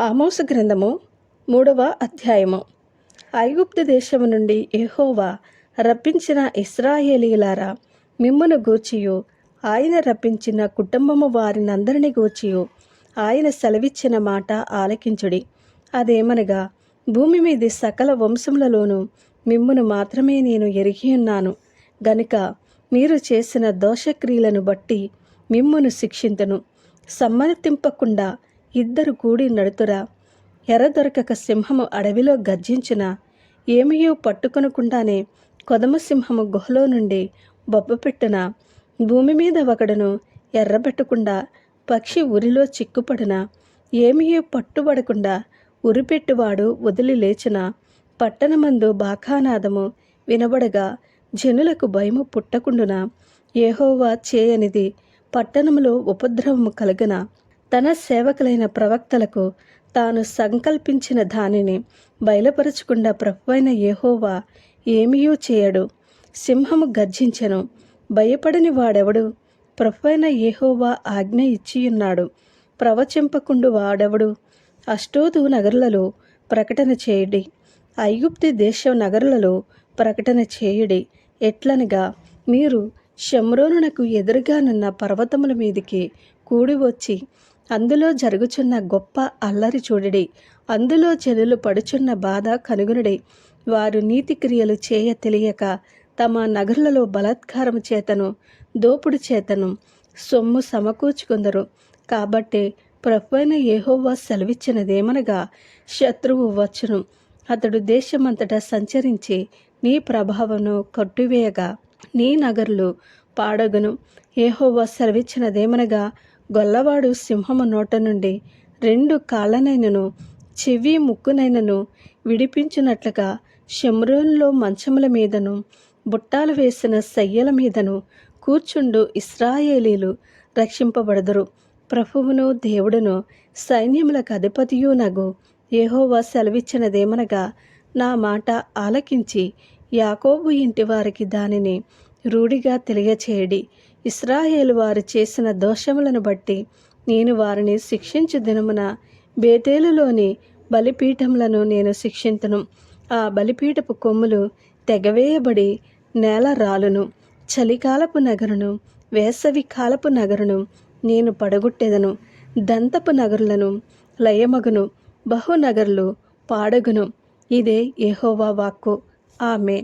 ఆమోస గ్రంథము మూడవ అధ్యాయము. ఐగుప్తు దేశము నుండి ఎహోవా రప్పించిన ఇస్రాయేలీలారా మిమ్మును గూర్చియు. ఆయన రప్పించిన కుటుంబము వారినందరిని గూర్చియు. ఆయన సెలవిచ్చిన మాట ఆలకించుడి. అదేమనగా భూమి మీది సకల వంశములలోనూ మిమ్మును మాత్రమే నేను ఎరిగి ఉన్నాను. గనుక మీరు చేసిన దోషక్రియలను బట్టి మిమ్మును శిక్షింతను. సమ్మతింపకుండా ఇద్దరు కూడి నడుతురా. ఎర్ర దొరకక సింహము అడవిలో గర్జించిన ఏమయో పట్టుకొనకుండానే కొదమ సింహము గుహలో నుండి బొబ్బపెట్టున భూమి మీద ఒకడును ఎర్రబెట్టకుండా పక్షి ఉరిలో చిక్కుపడిన ఏమయో పట్టుబడకుండా ఉరిపెట్టువాడు వదిలి లేచిన పట్టణమందు బాకానాదము వినబడగా జనులకు భయము పుట్టకుండున ఏహోవా చేయనిది పట్టణములో ఉపద్రవము కలగన? తన సేవకులైన ప్రవక్తలకు తాను సంకల్పించిన దానిని బయలుపరచకుండా ప్రభువైన యెహోవా ఏమీయూ చేయడు. సింహము గర్జించెను. భయపడని వాడెవడు? ప్రభువైన యెహోవా ఆజ్ఞ ఇచ్చియున్నాడు. ప్రవచింపకుండు వాడెవడు? అష్టోదు నగరులలో ప్రకటన చేయడి. ఐగుప్తి దేశ నగరులలో ప్రకటన చేయడి. ఎట్లనగా మీరు శమ్రోనునకు ఎదురుగానున్న పర్వతముల మీదికి కూడి వచ్చి అందులో జరుగుచున్న గొప్ప అల్లరి చూడడి. అందులో జనులు పడుచున్న బాధ కనుగొనుడి. వారు నీతి క్రియలు చేయ తెలియక తమ నగరులలో బలాత్కారం చేతను దోపుడు చేతను సొమ్ము సమకూర్చుకుందరు. కాబట్టి ప్రభువైన ఏహోవా సెలవిచ్చినదేమనగా శత్రువు వచ్చును. అతడు దేశమంతటా సంచరించి నీ ప్రభావను కొట్టివేయగా నీ నగరులు పాడగును. ఏహోవా సెలవిచ్చినదేమనగా గొల్లవాడు సింహము నోట నుండి రెండు కాళ్ళనైనను చెవి ముక్కునైనను విడిపించినట్లుగా షమ్రోన్లో మంచముల మీదను బుట్టాలు వేసిన సయ్యల మీదను కూర్చుండు ఇస్రాయేలీలు రక్షింపబడదురు. ప్రభువును దేవుడును సైన్యములకు అధిపతియు నగు ఏహోవా సెలవిచ్చినదేమనగా నా మాట ఆలకించి యాకోబు ఇంటి వారికి దానిని రూఢిగా తెలియచేయడి. ఇస్రాయేలు వారు చేసిన దోషములను బట్టి నేను వారిని శిక్షించు దినమున బేతేలులోని బలిపీఠములను నేను శిక్షించను ఆ బలిపీఠపు కొమ్ములు తెగవేయబడి నేల రాలును. చలికాలపు నగరును వేసవి కాలపు నగరును నేను పడగొట్టెదను. దంతపు నగరులను లయమగును. బహునగరులు పాడగును. ఇదే యెహోవా వాక్కు. ఆమె